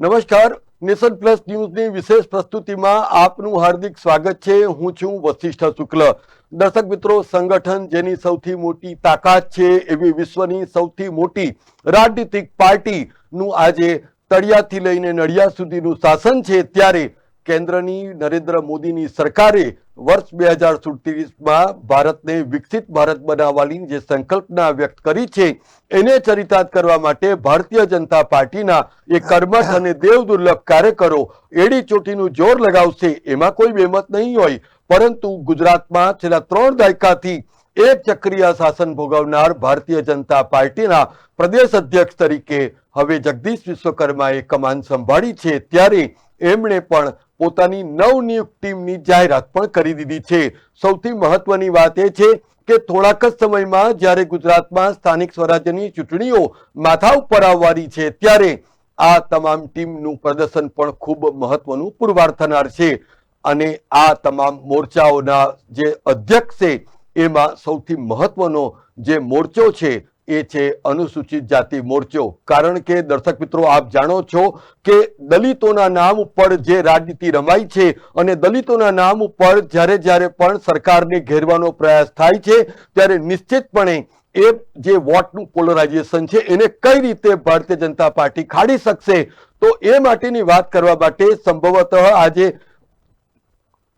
નમસ્કાર. Nation plus ન્યૂઝની વિશેષ પ્રસ્તુતિમાં આપનું હાર્દિક સ્વાગત છે. હું છું વશિષ્ઠ શુક્લ. દર્શક મિત્રો, સંગઠન જેની સૌથી મોટી તાકાત છે એવી વિશ્વની સૌથી મોટી રાજનીતિક પાર્ટીનું આજે તળિયાથી લઈને નડિયાદ સુધીનું શાસન છે. ત્યારે કેન્દ્રની નરેન્દ્ર મોદીની સરકારે વર્ષ બે હજાર સુડત્રીસમાં ભારતને વિકસિત ભારત બનાવવાની જે સંકલ્પના વ્યક્ત કરી છે, એને ચરિતાર્થ કરવા માટે ભારતીય જનતા પાર્ટીના એ કર્મઠ અને દેવ દુર્લભ કાર્યકરો એડી ચોટીનું જોર લગાવશે, એમાં કોઈ બેમત નહીં હોય. પરંતુ ગુજરાતમાં છેલ્લા ત્રણ દાયકાથી એક ચક્રીય શાસન ભોગવનાર ભારતીય જનતા પાર્ટીના પ્રદેશ અધ્યક્ષ તરીકે હવે જગદીશ વિશ્વકર્માએ કમાન સંભાળી છે, ત્યારે એમણે પણ પોતાની નવનિયુક્ત ટીમની જાહેરાત પણ કરી દીધી છે. સૌથી મહત્વની વાત એ છે કે થોડાક જ સમયમાં જ્યારે ગુજરાતમાં સ્થાનિક સ્વરાજ્યની ચૂંટણીઓ માથા ઉપર આવવાની છે ત્યારે આ તમામ ટીમનું પ્રદર્શન પણ ખૂબ મહત્વનું પુરવાર થનાર છે. અને આ તમામ મોરચાઓના જે અધ્યક્ષ છે, એમાં સૌથી મહત્વનો જે મોરચો છે એ છે અનુસૂચિત જાતિ મોરચો. કારણ કે દર્શક મિત્રો, આપ જાણો છો કે દલિતોના નામ ઉપર જે રાજનીતિ રમાય છે અને દલિતોના નામ ઉપર જ્યારે જ્યારે પણ સરકારને ઘેરવાનો પ્રયાસ થાય છે, ત્યારે નિશ્ચિતપણે એ જે વોટનું પોલરાઇઝેશન છે, એને કઈ રીતે ભારતીય જનતા પાર્ટી ખાડી શકશે? તો એ માટેની વાત કરવા માટે સંભવતઃ આજે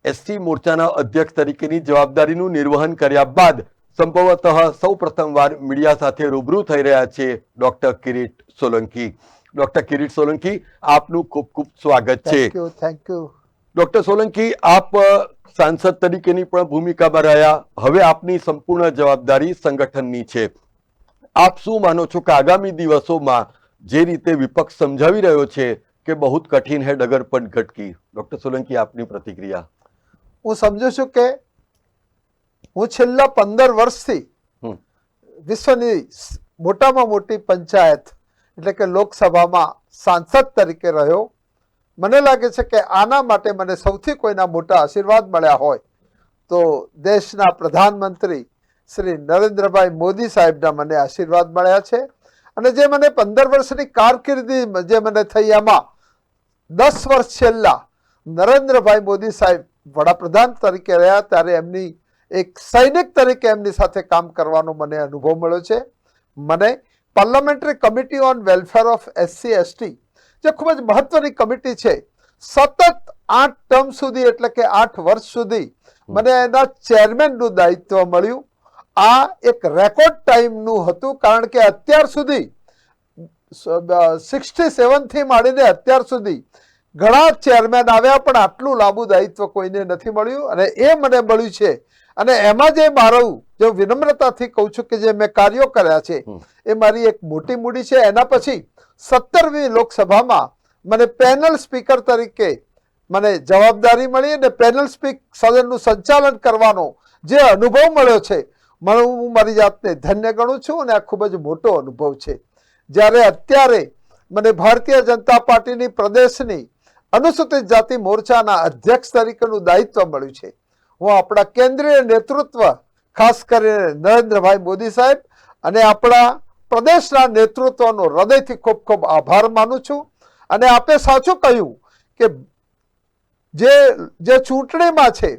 એસસી મોરચાના અધ્યક્ષ તરીકેની જવાબદારીનું નિર્વહન કર્યા બાદ સંભવતઃ સૌ પ્રથમવાર મીડિયા સાથે રૂબરૂ થઈ રહ્યા છે ડોક્ટર કિરીટ સોલંકી. ડોક્ટર કિરીટ સોલંકી આપનું ખૂબ ખૂબ સ્વાગત છે. થેન્ક યુ ડોક્ટર સોલંકી આપ સાંસદ તરીકેની પણ ભૂમિકામાં રહ્યા. હવે આપની સંપૂર્ણ જવાબદારી સંગઠનની છે. આપ શું માનો છો કે આગામી દિવસોમાં જે રીતે વિપક્ષ સમજાવી રહ્યો છે કે બહુ કઠિન હે ડગર પણ ઘટકી? ડોક્ટર સોલંકી આપની પ્રતિક્રિયા. હું સમજુ છું કે હું છેલ્લા પંદર વર્ષથી. વિશ્વની મોટામાં મોટી પંચાયત એટલે કે લોકસભામાં સાંસદ તરીકે રહ્યો મને લાગે છે કે આના માટે મને સૌથી કોઈના મોટા આશીર્વાદ મળ્યા હોય તો દેશના પ્રધાનમંત્રી શ્રી નરેન્દ્રભાઈ મોદી સાહેબના મને આશીર્વાદ મળ્યા છે અને જે મને પંદર વર્ષની કારકિર્દી જે મને થઈ એમાં દસ વર્ષ છેલ્લા નરેન્દ્રભાઈ મોદી સાહેબ વડાપ્રધાન તરીકે રહ્યા ત્યારે એમની એક સૈનિક તરીકે એમની સાથે કામ કરવાનો મને અનુભવ મળ્યો છે. મને parliamentary committee on welfare of SC ST જે ખૂબ જ મહત્વની કમિટી છે, સતત આઠ ટર્મ સુધી એટલે કે આઠ વર્ષ સુધી મને એના ચેરમેનનું દાયિત્વ મળ્યું. આ એક રેકોર્ડ ટાઈમનું હતું કારણ કે અત્યાર સુધી સિક્સટી સેવનથી માંડીને અત્યાર સુધી ઘણા ચેરમેન આવ્યા પણ આટલું લાંબુ દાયિત્વ કોઈને નથી મળ્યું અને એ મને મળ્યું છે અને એમાં જે મારું જે વિનમ્રતાથી કહું છું કે જે મેં કાર્યો કર્યા છે એ મારી એક મોટી મૂડી છે. એના પછી સત્તરમી લોકસભામાં મને પેનલ સ્પીકર તરીકે મને જવાબદારી મળી અને પેનલ સ્પીક સદનનું સંચાલન કરવાનો જે અનુભવ મળ્યો છે મને હું મારી જાતને ધન્ય ગણું છું અને આ ખૂબ જ મોટો અનુભવ છે. જ્યારે અત્યારે મને ભારતીય જનતા પાર્ટીની પ્રદેશની અનુસૂચિત જાતિ મોરચાના અધ્યક્ષ તરીકેનું દાયિત્વ મળ્યું છે. હું આપણા કેન્દ્રીય નેતૃત્વ, ખાસ કરીને નરેન્દ્રભાઈ મોદી સાહેબ અને આપણા પ્રદેશના નેતૃત્વનો હૃદયથી ખૂબ ખૂબ આભાર માનું છું. અને આપે સાચું કહ્યું કે જે જે ચૂંટણીમાં છે,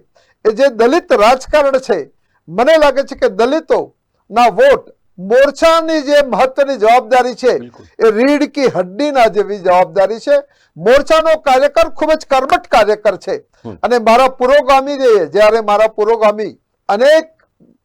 એ જે દલિત રાજકારણ છે, મને લાગે છે કે દલિતોના વોટ મોરચાની જે મહત્વની જવાબદારી છે એ રીડ કી હડ્ડીના જેવી જવાબદારી છે. મોરચાનો કાર્યકર ખૂબ જ કર્મઠ કાર્યકર છે. અને મારા પુરોગામી જે જ્યારે મારા પુરોગામી અનેક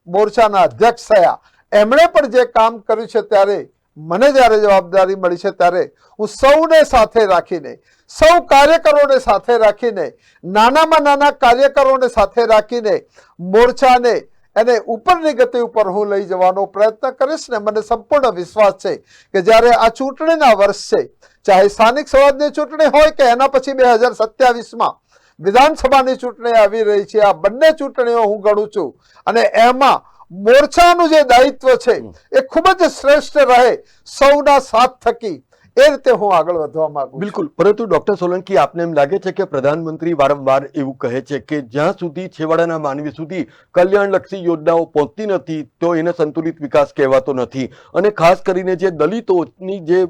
મોરચાના અધ્યક્ષ થયા એમણે પણ જે કામ કર્યું છે ત્યારે મને જ્યારે જવાબદારી મળી છે ત્યારે હું સૌને સાથે રાખીને સૌ કાર્યકરોને સાથે રાખીને નાનામાં નાના કાર્યકરોને સાથે રાખીને મોરચાને એને ઉપરની ગતિ ઉપર હું લઈ જવાનો પ્રયત્ન કરીશ ને મને સંપૂર્ણ વિશ્વાસ છે કે જ્યારે આ ચૂંટણીના વર્ષ છે ચાહે સ્થાનિક સ્વરાજની ચૂંટણી હોય કે એના પછી બે હજાર સત્યાવીસમાં વિધાનસભાની ચૂંટણી આવી રહી છે, આ બંને ચૂંટણીઓ હું ગણું છું. અને એમાં મોરચાનું જે દાયિત્વ છે, એ ખૂબ જ શ્રેષ્ઠ રહે સૌના સાથ થકી. એ રીતે હું આગળ વધવા માંગુ બિલકુલ. પરંતુ ડોક્ટર સોલંકી, આપને એમ લાગે છે કે પ્રધાનમંત્રી વારંવાર એવું કહે છે કે જ્યાં સુધી છેવાડાના માનવી સુધી કલ્યાણલક્ષી યોજનાઓ પહોંચતી નથી, તો એને સંતુલિત વિકાસ કહેવાતો નથી. અને ખાસ કરીને જે દલિતોની જે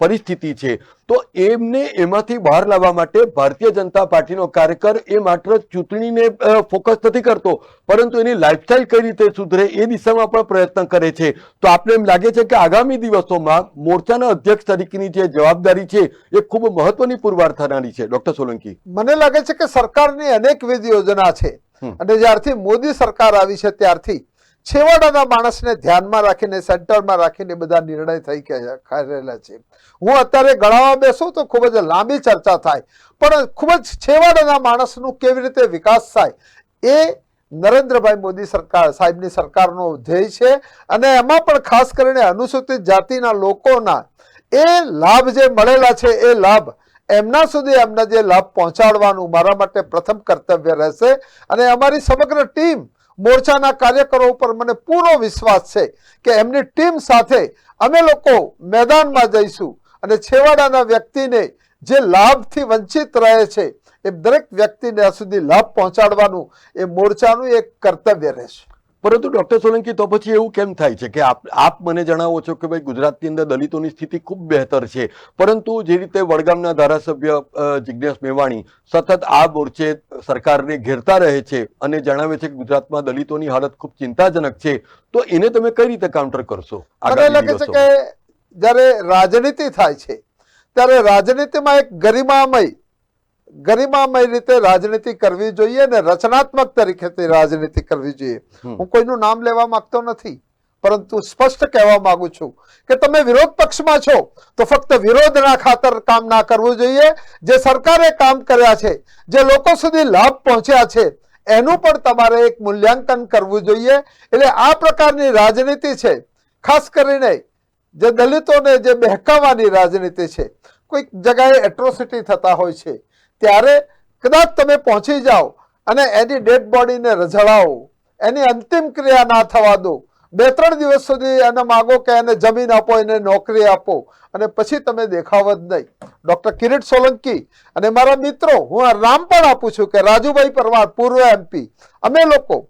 પરિસ્થિતિ છે. તો એમને એમાંથી બહાર લાવવા માટે ભારતીય જનતા પાર્ટીનો કાર્યકર એ માત્ર ચૂંટણીને ફોકસ નથી કરતો પરંતુ એની લાઇફસ્ટાઇલ કઈ રીતે સુધરે એ દિશામાં પણ પ્રયત્ન કરે છે. તો આપણે એમ લાગે છે કે આગામી દિવસોમાં મોરચાના અધ્યક્ષ તરીકેની જે જવાબદારી છે એ ખૂબ મહત્વની પુરવાર થનારી છે. ડોક્ટર સોલંકી. મને લાગે છે કે સરકારની અનેકવિધ યોજના છે. અને જ્યારથી મોદી સરકાર આવી છે ત્યારથી છેવાડાના માણસને ધ્યાનમાં રાખીને, સેન્ટરમાં રાખીને બધા નિર્ણય થઈ રહેલા છે. હું અત્યારે ગણાવવા બેસું તો ખૂબ જ લાંબી ચર્ચા થાય. પણ ખૂબ જ છેવાડાના માણસનું કેવી રીતે વિકાસ થાય એ નરેન્દ્રભાઈ મોદી સરકાર, સાહેબની સરકારનો ધ્યેય છે. અને એમાં પણ ખાસ કરીને અનુસૂચિત જાતિના લોકોના એ લાભ જે મળેલા છે, એ લાભ એમના સુધી એમના જે લાભ પહોંચાડવાનું મારા માટે પ્રથમ કર્તવ્ય રહેશે. અને અમારી સમગ્ર ટીમ મોરચાના કાર્યકરો ઉપર મને પૂરો વિશ્વાસ છે કે એમની ટીમ સાથે અમે લોકો મેદાનમાં જઈશું અને છેવાડાના વ્યક્તિને જે લાભથી વંચિત રહે છે એ દરેક વ્યક્તિને આ સુધી લાભ પહોંચાડવાનું એ મોરચાનું એક કર્તવ્ય રહેશે. પરંતુ ડોક્ટર સોલંકી તો પછી એવું કેમ થાય છે કે આપ આપ મને જણાવો છો કે ભાઈ ગુજરાતની અંદર દલિતોની સ્થિતિ ખૂબ બહેતર છે. પરંતુ જે રીતે વડગામના ધારાસભ્ય જિજ્ઞેશ મેવાણી સતત આ મોરચે સરકારને ઘેરતા રહે છે અને જણાવે છે કે ગુજરાતમાં દલિતોની હાલત ખૂબ ચિંતાજનક છે તો એને તમે કઈ રીતે કાઉન્ટર કરશો મને લાગે છે કે જ્યારે રાજનીતિ થાય છે ત્યારે રાજનીતિમાં એક ગરિમામય ગરિમામય રીતે રાજનીતિ કરવી જોઈએ અને રચનાત્મક તરીકેથી રાજનીતિ કરવી જોઈએ. હું કોઈનું નામ લેવા માંગતો નથી પરંતુ સ્પષ્ટ કહેવા માંગુ છું કે તમે વિરોધ પક્ષમાં છો તો ફક્ત વિરોધના ખાતર કામ ના કરવું જોઈએ. જે સરકારે કામ કર્યા છે જે લોકો સુધી લાભ પહોંચ્યા છે એનું પણ તમારે એક મૂલ્યાંકન કરવું જોઈએ. એટલે આ પ્રકારની રાજનીતિ છે ખાસ કરીને જે દલિતોને જે બહેકાવાની રાજનીતિ છે કોઈક જગાએ એટ્રોસિટી થતા હોય છે ત્યારે કદાચ તમે પહોંચી જાઓ અને એની ડેડ બોડીને રઝળાવો. એની અંતિમ ક્રિયા ના થવા દો. બે ત્રણ દિવસ સુધી એને માગો કે એને જમીન આપો, એને નોકરી આપો અને પછી તમે દેખાવ જ નહીં. ડૉક્ટર કિરીટ સોલંકી અને મારા મિત્રો, હું આ નામ પણ આપું છું કે રાજુભાઈ પરમાર, પૂર્વ એમપી અમે લોકો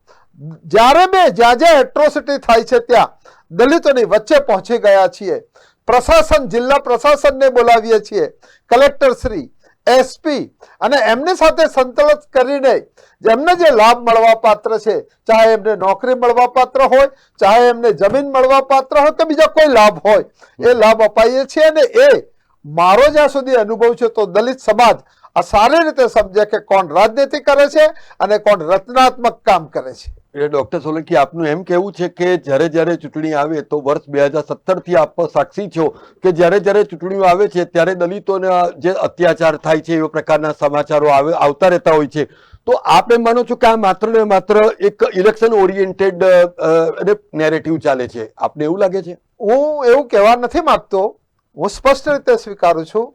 જ્યારે બે, જ્યાં જ્યાં એટ્રોસિટી થાય છે ત્યાં દલિતોની વચ્ચે પહોંચી ગયા છીએ. પ્રશાસન, જિલ્લા પ્રશાસનને બોલાવીએ છીએ. કલેક્ટર શ્રી એસપી અને એમની સાથે સંકલન કરીને જેમને જે લાભ મળવા પાત્ર છે, ચાહે એમને નોકરી મળવા પાત્ર હોય, ચાહે એમને જમીન મળવા પાત્ર હોય કે બીજા કોઈ લાભ હોય, એ લાભ અપાઈએ છીએ અને એ મારો જ્યાં સુધી અનુભવ છે તો દલિત સમાજ આ સારી રીતે સમજે કે કોણ રાજનીતિ કરે છે અને કોણ રચનાત્મક કામ કરે છે. એટલે ડોક્ટર સોલંકી, આપનું એમ કહેવું છે કે જ્યારે જ્યારે ચૂંટણી આવે તો વર્ષ બે હજાર સત્તરથી આપ સાક્ષી છો કે જ્યારે જ્યારે ચૂંટણીઓ આવે છે ત્યારે દલિતોના જે અત્યાચાર થાય છે એવા પ્રકારના સમાચારો આવે, આવતા રહેતા હોય છે. તો આપ એમ માનો છો કે આ માત્ર ને માત્ર એક ઇલેક્શન ઓરિએન્ટેડ નેરેટિવ ચાલે છે? આપને એવું લાગે છે? હું એવું કહેવા નથી માગતો. હું સ્પષ્ટ રીતે સ્વીકારું છું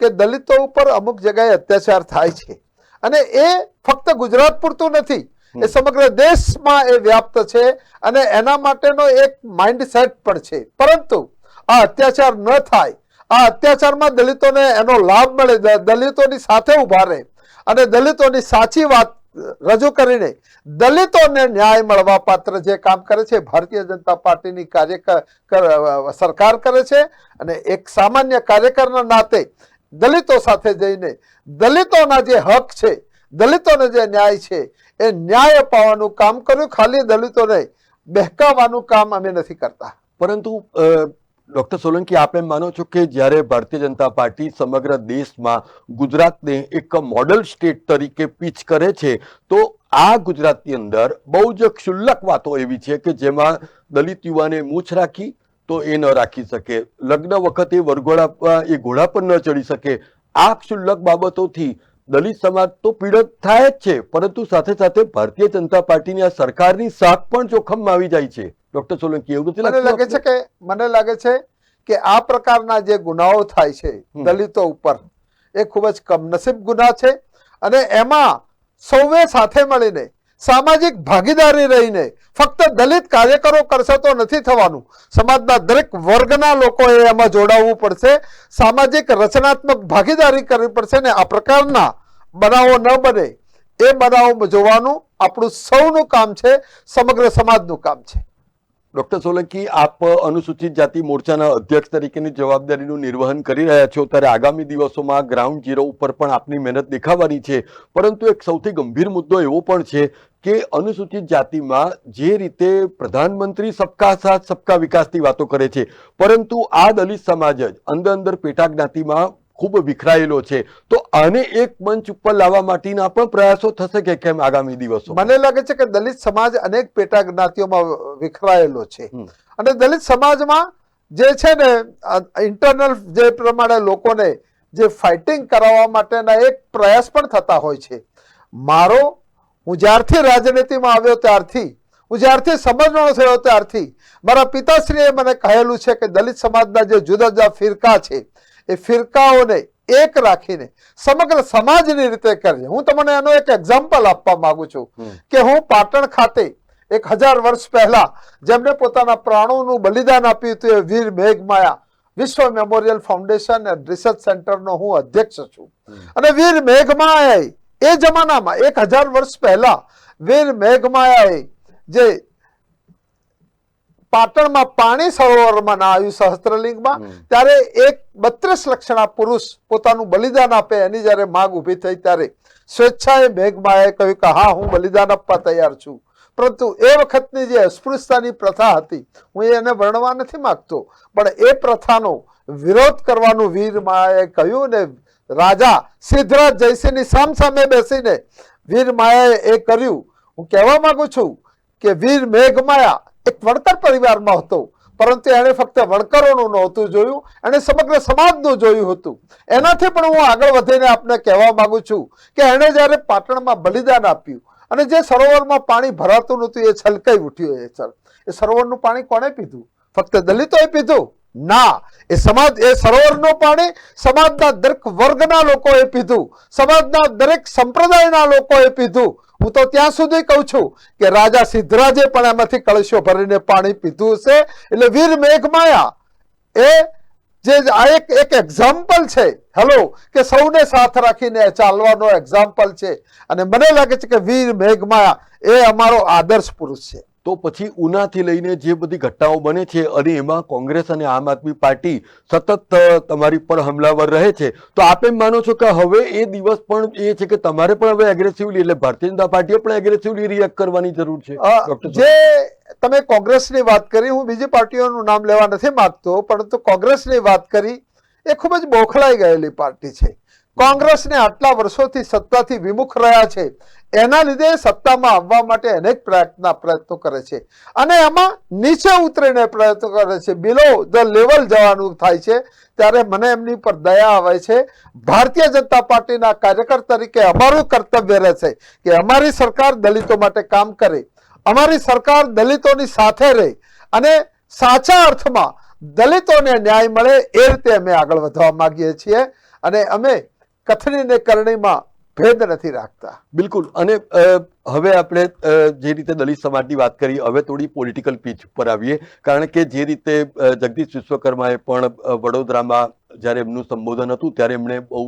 કે દલિતો ઉપર અમુક જગ્યાએ અત્યાચાર થાય છે. અને એ ફક્ત ગુજરાત પૂરતું નથી. એ સમગ્ર દેશમાં એ વ્યાપ્ત છે અને એના માટેનો એક માઇન્ડસેટ પણ છે. પરંતુ આ અત્યાચાર ન થાય. આ અત્યાચારમાં દલિતોને એનો લાભ મળે દલિતોની સાથે ઊભા રહે અને દલિતોની સાચી વાત રજૂ કરીને દલિતોને ન્યાય મળવા પાત્ર જે કામ કરે છે ભારતીય જનતા પાર્ટીની કાર્ય સરકાર કરે છે અને એક સામાન્ય કાર્યકરના નાતે દલિતો સાથે જઈને દલિતોના જે હક છે દલિતોને જે ન્યાય છે, એ ન્યાય અપાવવાનું કામ કર્યું, ખાલી દલિતોને બહેકાવવાનું કામ અમે નથી કરતા. પરંતુ ડૉક્ટર સોલંકી આપણે માનો છો કે જ્યારે ભારતીય જનતા પાર્ટી સમગ્ર દેશમાં ગુજરાતને એક મોડલ સ્ટેટ તરીકે પીચ કરે છે, તો આ ગુજરાતની અંદર બહુ જ ક્ષુલ્લક વાતો એવી છે કે જેમાં દલિત યુવાને મૂછ રાખી તો એ ન રાખી શકે, લગ્ન વખતે વરઘોડા, એ ઘોડા પર ન ચડી શકે. આ ક્ષુલ્લક બાબતોથી દલિત સમાજ તો પીડિત થાય જ છે પરંતુ સાથે સાથે ભારતીય જનતા પાર્ટીની આ સરકારની સાખ પણ જોખમમાં આવી જાય છે. ડોક્ટર સોલંકી એવું નથી મને લાગે છે કે મને લાગે છે કે આ પ્રકારના જે ગુનાઓ થાય છે દલિતો ઉપર એ ખૂબ જ કમનસીબ ગુના છે અને એમાં સૌએ સાથે મળીને સામાજિક ભાગીદારી રહીને ફક્ત દલિત કાર્યકરો કરશે તો નથી થવાનું. સમાજના દરેક વર્ગના લોકોએ એમાં જોડાવવું પડશે. સામાજિક રચનાત્મક ભાગીદારી કરવી પડશે ને આ પ્રકારના બનાવો ન બને. એ બનાવો જોવાનું આપણું સૌનું કામ છે, સમગ્ર સમાજનું કામ છે. ડોક્ટર સોલંકી, આપ અનુસૂચિત જાતિ મોરચાના અધ્યક્ષ તરીકેની જવાબદારીનું નિર્વહન કરી રહ્યા છો, ત્યારે આગામી દિવસોમાં ગ્રાઉન્ડ ઝીરો ઉપર પણ આપની મહેનત દેખાવાની છે. પરંતુ એક સૌથી ગંભીર મુદ્દો એવો પણ છે કે અનુસૂચિત જાતિમાં જે રીતે પ્રધાનમંત્રી સબકા સાથ, સબકા વિકાસની વાતો કરે છે, પરંતુ આ દલિત સમાજ જ અંદર અંદર પેટા જ્ઞાતિમાં ખૂબ વિખરાયેલો છે. તો આને એક મંચ ઉપર લાવવા માટેના પણ પ્રયાસો થશે કે કેમ આગામી દિવસો મને લાગે છે કે દલિત સમાજ અનેક પેટા જ્ઞાતિઓમાં વિખરાયેલો છે. અને દલિત સમાજમાં જે છે ને ઇન્ટરનલ જે પ્રમાણે લોકોને જે ફાઇટિંગ કરાવવા માટેના એક પ્રયાસ પણ થતા હોય છે. મારો હું જ્યારથી રાજનીતિમાં આવ્યો ત્યારથી હું જ્યારથી સમજવાનો થયો ત્યારથી મારા પિતાશ્રીએ મને કહેલું છે કે દલિત સમાજના જે જુદા જુદા ફિરકા છે એ ફિરકાઓને એક રાખીને સમગ્ર સમાજની રીતે કરજે હું તમને એનો એક એક્ઝામ્પલ આપવા માંગુ છું કે હું પાટણ ખાતે એક હજાર વર્ષ પહેલા જેમને પોતાના પ્રાણોનું બલિદાન આપ્યું હતું એ Veer મેઘમાયા Vishwa memorial foundation and research સેન્ટરનો હું અધ્યક્ષ છું. અને વીર મેઘમાયાએ એ જમાનામાં એક હજાર વર્ષ પહેલા વીર મેઘમાયાએ જે પાટણમાં પાણી સરોવરમાં નાહ્યું સહસ્ત્રલિંગમાં હમ. ત્યારે એક બત્રીસ લક્ષણા પુરુષ પોતાનું બલિદાન આપે એની જ્યારે માગ ઊભી થઈ ત્યારે સ્વેચ્છાએ મેઘમાયાએ કહ્યું કે હા હું બલિદાન આપવા તૈયાર છું પરંતુ એ વખતની જે અસ્પૃશ્યતાની પ્રથા હતી હું એને વર્ણવા નથી માંગતો પણ એ પ્રથાનો વિરોધ કરવાનું વીર માયાએ કહ્યું ને રાજા સિદ્ધરાજ જયસિંહની સામસામે બેસીને વીર માયાએ એ કર્યું હું કહેવા માંગુ છું કે વીર મેઘમાયા એક વણકર પરિવારમાં હતો. પરંતુ એણે ફક્ત વણકરોનું નહોતું જોયું, એણે સમગ્ર સમાજનું જોયું હતું. એનાથી પણ હું આગળ વધીને આપને કહેવા માંગુ છું કે એણે જ્યારે પાટણમાં બલિદાન આપ્યું અને જે સરોવરમાં પાણી ભરાતું નહોતું, એ છલકાઈ ઉઠ્યું એ સર. એ સરોવરનું પાણી કોણે પીધું? ફક્ત દલિતોએ પીધું? ના. એ સમાજ, એ સરોવરનું પાણી સમાજના દરેક વર્ગના લોકોએ પીધું. સમાજના દરેક સંપ્રદાયના લોકોએ પીધું. હું તો ત્યાં સુધી કહું છું કે રાજા સિદ્ધરાજે પણ એમાંથી કળશો ભરીને પાણી પીધું હશે. એટલે વીર મેઘમાયા એ જે આ એક એક એક્ઝામ્પલ છે. હેલો કે સૌને સાથ રાખીને ચાલવાનો એક્ઝામ્પલ છે. અને મને લાગે છે કે વીર મેઘમાયા એ અમારો આદર્શ પુરુષ છે. તો પછી ઉનાથી લઈને જે બધી ઘટનાઓ બને છે અને એમાં કોંગ્રેસ અને આમ આદમી પાર્ટી સતત તમારી પર હમલાવર રહે છે. તો આપ એમ માનો છો કે હવે એ દિવસ પણ એ છે કે તમારે પણ હવે એગ્રેસિવલી એટલે ભારતીય જનતા પાર્ટીએ પણ એગ્રેસિવલી રિએક્ટ કરવાની જરૂર છે જે તમે કોંગ્રેસની વાત કરી હું બીજી પાર્ટીઓનું નામ લેવા નથી માંગતો પરંતુ કોંગ્રેસની વાત કરી એ ખૂબ જ બોખલાઈ ગયેલી પાર્ટી છે. કોંગ્રેસને આટલા વર્ષોથી સત્તાથી વિમુખ રહ્યા છે. એના લીધે સત્તામાં આવવા માટે અનેક પ્રયત્ન પ્રયત્નો કરે છે. અને એમાં નીચે ઉતરીને પ્રયત્નો કરે છે. બિલો ધ લેવલ જવાનું થાય છે. ત્યારે મને એમની પર દયા આવે છે. ભારતીય જનતા પાર્ટીના કાર્યકર તરીકે અમારું કર્તવ્ય રહેશે કે અમારી સરકાર દલિતો માટે કામ કરે. અમારી સરકાર દલિતોની સાથે રહે અને સાચા અર્થમાં દલિતોને ન્યાય મળે એ રીતે અમે આગળ વધવા માગીએ છીએ. અને અમે કથની ને કરણીમાં ભેદ નથી રાખતા. બિલકુલ. અને હવે આપણે જે રીતે દલિત સમાજની વાત કરી હવે થોડી પોલિટિકલ પીચ ઉપર આવીએ. કારણ કે જે રીતે જગદીશ વિશ્વકર્માએ પણ વડોદરામાં જ્યારે એમનું સંબોધન હતું, ત્યારે એમણે બહુ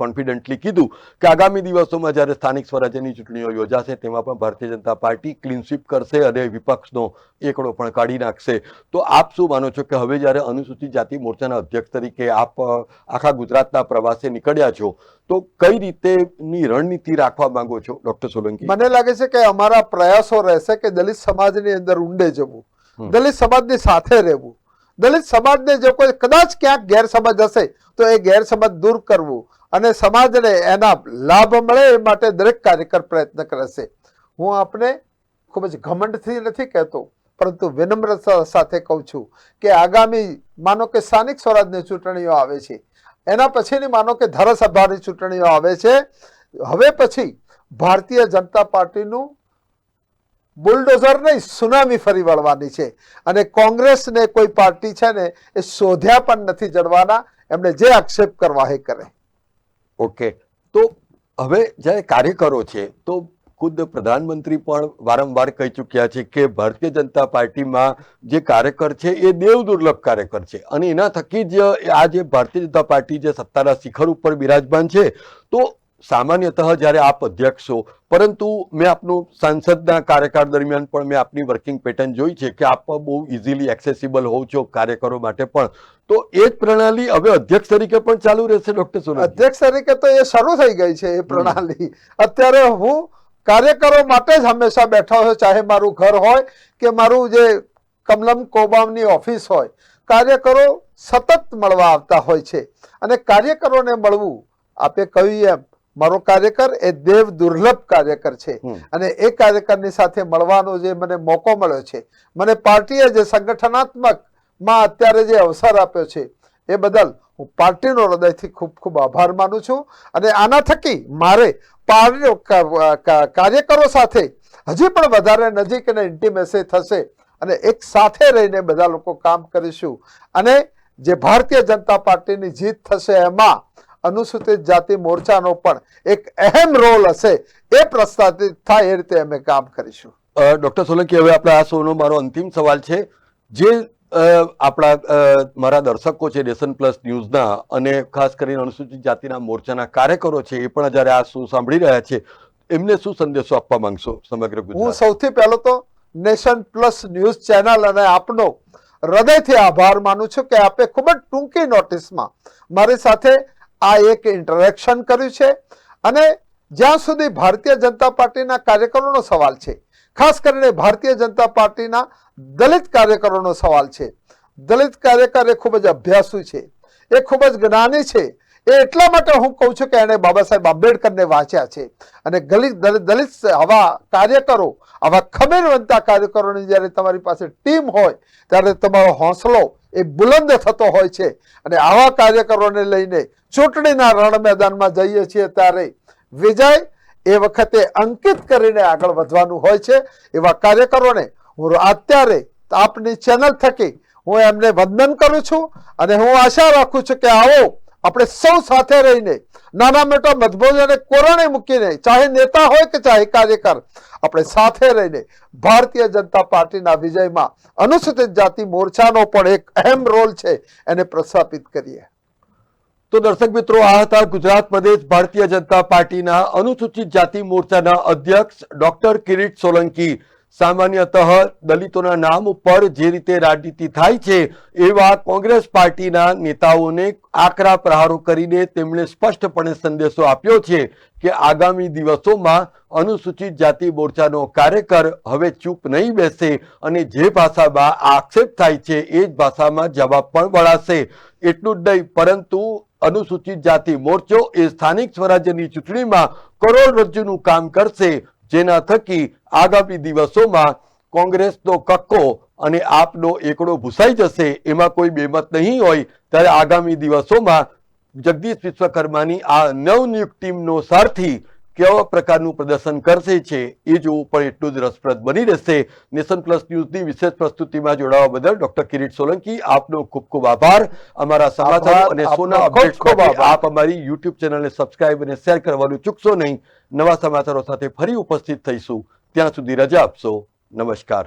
કોન્ફિડન્ટલી કીધું કે આગામી દિવસોમાં જ્યારે સ્થાનિક સ્વરાજ્યની ચૂંટણીઓ યોજાશે તેમાં પણ Bharatiya Janata party clean sweep કરશે અને વિપક્ષનો એકડો પણ કાઢી નાખશે. તો આપ શું માનો છો કે હવે જ્યારે અનુસૂચિત જાતિ મોરચાના અધ્યક્ષ તરીકે આપ આખા ગુજરાતના પ્રવાસે નીકળ્યા છો તો કઈ રીતેની રણનીતિ રાખવા માંગો છો ડોક્ટર સોલંકી? મને લાગે છે કે અમારા પ્રયાસો રહેશે કે દલિત સમાજની અંદર ઊંડે જવું. દલિત સમાજની સાથે રહેવું. દલિત સમાજને જો કોઈ કદાચ ક્યાંક ગેરસમજ હશે તો એ ગેરસમજ દૂર કરવું. અને સમાજને એના લાભ મળે એ માટે દરેક કાર્યકર પ્રયત્ન કરે છે. હું આપને ખૂબ જ ઘમંડથી નથી કહેતો, પરંતુ વિનમ્રતા સાથે કહું છું કે આગામી માનો કે સ્થાનિક સ્વરાજની ચૂંટણીઓ આવે છે. એના પછીની માનો કે ધારાસભાની ચૂંટણીઓ આવે છે. હવે પછી ભારતીય જનતા પાર્ટીનું બુલડોઝર નહીં, સુનામી ફરી વળવાની છે. અને કોંગ્રેસને કોઈ પાર્ટી છે ને એ શોધ્યા પણ નથી જડવાના, એમણે જે આક્ષેપ કરવા એ કરે. ઓકે. તો હવે જ્યારે કાર્યકરો છે, તો ખુદ પ્રધાનમંત્રી પણ વારંવાર કહી ચૂક્યા છે કે ભારતીય જનતા પાર્ટીમાં જે કાર્યકર છે, એ દેવ દુર્લભ કાર્યકર છે. અને એના થકી જ આ જે ભારતીય જનતા પાર્ટી જે સત્તાના શિખર ઉપર બિરાજમાન છે, તો સામાન્યતઃ જ્યારે આપ અધ્યક્ષ છો પરંતુ મેં આપનું સાંસદના કાર્યકાળ દરમિયાન પણ મેં આપની વર્કિંગ પેટર્ન જોઈ છે કે આપ બહુ ઇઝીલી એક્સેસિબલ હોવ છો કાર્યકરો માટે પણ. તો એ જ પ્રણાલી હવે અધ્યક્ષ તરીકે પણ ચાલુ રહેશે ડોક્ટર સોના અધ્યક્ષ તરીકે તો એ શરૂ થઈ ગઈ છે એ પ્રણાલી. અત્યારે હું કાર્યકરો માટે જ હંમેશા બેઠો છું ચાહે મારું ઘર હોય કે મારું જે કમલમ કોબામની ઓફિસ હોય. કાર્યકરો સતત મળવા આવતા હોય છે. અને કાર્યકરોને મળવું આપે કહ્યું એમ. મારો કાર્યકર એ દેવ દુર્લભ કાર્યકર છે. અને એ કાર્યકરની સાથે મળવાનો જે મને મોકો મળ્યો છે મને પાર્ટીએ જે સંગઠનાત્મકમાં અત્યારે જે અવસર આપ્યો છે એ બદલ હું પાર્ટીનો હૃદયથી ખૂબ ખૂબ આભાર માનું છું. અને આના થકી મારે કાર્યકરો સાથે હજી પણ વધારે નજીક અને ઇન્ટિમેસી થશે અને એક સાથે રહીને બધા લોકો કામ કરીશું. અને જે ભારતીય જનતા પાર્ટીની જીત થશે એમાં અનુસૂચિત જાતિ મોરચાનો પણ એક અહેમ રોલ હશે એ પ્રસ્થાપિત થાય એ રીતે અમે કામ કરીશું. ડૉક્ટર સોલંકી હવે આપણા આ શોનો મારો અંતિમ સવાલ છે. જે આપણા મારા દર્શકો છે નેશન પ્લસ ન્યૂઝના અને ખાસ કરીને અનુસૂચિત જાતિના મોરચાના કાર્યકરો છે એ પણ જ્યારે આ શું સાંભળી રહ્યા છે એમને શું સંદેશો આપવા માંગશો સમગ્ર હું સૌથી પહેલો તો નેશન પ્લસ ન્યૂઝ ચેનલ અને આપનો હૃદયથી આભાર માનું છું કે આપે ખૂબ જ ટૂંકી નોટિસમાં મારી સાથે આ એક ઇન્ટરેક્શન કર્યું છે. અને જ્યાં સુધી ભારતીય જનતા પાર્ટીના કાર્યકરોનો સવાલ છે, ખાસ કરીને ભારતીય જનતા પાર્ટીના દલિત કાર્યકરોનો સવાલ છે. દલિત કાર્યકર એ ખૂબ જ અભ્યાસુ છે, એ ખૂબ જ જ્ઞાની છે. એ એટલા માટે હું કહું છું કે એણે બાબા સાહેબ આંબેડકરને વાંચ્યા છે. અને દલિત દલિત આવા કાર્યકરો, આવા ખમીરવંતા કાર્યકરોની જ્યારે તમારી પાસે ટીમ હોય, ત્યારે તમારો હોંસલો એ બુલંદ થતો હોય છે. અને આવા કાર્યકરોને લઈને ચૂંટણીના રણ મેદાનમાં જઈએ છીએ ત્યારે વિજય એ વખતે અંકિત કરીને આગળ વધવાનું હોય છે. એવા કાર્યકરોને હું અત્યારે આપની ચેનલ થકી હું એમને વંદન કરું છું. અને હું આશા રાખું છું કે આવો આપણે સૌ સાથે રહીને નાના મોટા મતભેદોને કોરણે મૂકીને ચાહે નેતા હોય કે ચાહે કાર્યકર, આપણે સાથે રહીને ભારતીય જનતા પાર્ટીના વિજયમાં અનુસૂચિત જાતિ મોરચાનો પણ એક અહેમ રોલ છે એને પ્રસ્થાપિત કરીએ. તો દર્શક મિત્રો, આ હતા ગુજરાત પ્રદેશ ભારતીય જનતા પાર્ટીના અનુસૂચિત જાતિ મોરચાના અધ્યક્ષ ડોક્ટર કિરીટ સોલંકી. સામાન્યતઃ દલિતોના નામ ઉપર જે રીતે રાજનીતિ થાય છે એવા કોંગ્રેસ પાર્ટીના નેતાઓને આકરા પ્રહારો કરીને તેમણે સ્પષ્ટપણે સંદેશો આપ્યો છે કે આગામી દિવસોમાં અનુસૂચિત જાતિ મોરચાનો કાર્યકર હવે ચૂપ નહીં બેસે અને જે ભાષામાં આક્ષેપ થાય છે, એ જ ભાષામાં જવાબ પણ વળાશે. એટલું જ નહીં, પરંતુ અનુસૂચિત જાતિ મોરચો એ સ્થાનિક સ્વરાજ્યની ચૂંટણીમાં કરોડરજ્જુનું કામ કરશે. જેના થકી આગામી દિવસોમાં કોંગ્રેસનો કક્કો અને આપનો એકડો ભૂસાઈ જશે એમાં કોઈ બેમત નહીં હોય, ત્યારે આગામી દિવસોમાં જગદીશ વિશ્વકર્માની આ નવનિયુક્ત ટીમનો સારથી કેવા પ્રકારનું પ્રદર્શન કરશે છે એ જોવું પણ એટલું જ રસપ્રદ બની રહેશે. નેશન પ્લસ ન્યૂઝની વિશેષ પ્રસ્તુતિમાં જોડાવા બદલ ડોક્ટર કિરીટ સોલંકી આપનો ખૂબ ખૂબ આભાર. અમારા સમાચારો અને સોના અપડેટ્સ માટે આપ અમારી યુટ્યુબ ચેનલને સબસ્ક્રાઇબ અને શેર કરવાનું ચૂકશો નહીં. નવા સમાચારો સાથે ફરી ઉપસ્થિત થઈશું. ત્યાં સુધી રજા આપશો. નમસ્કાર.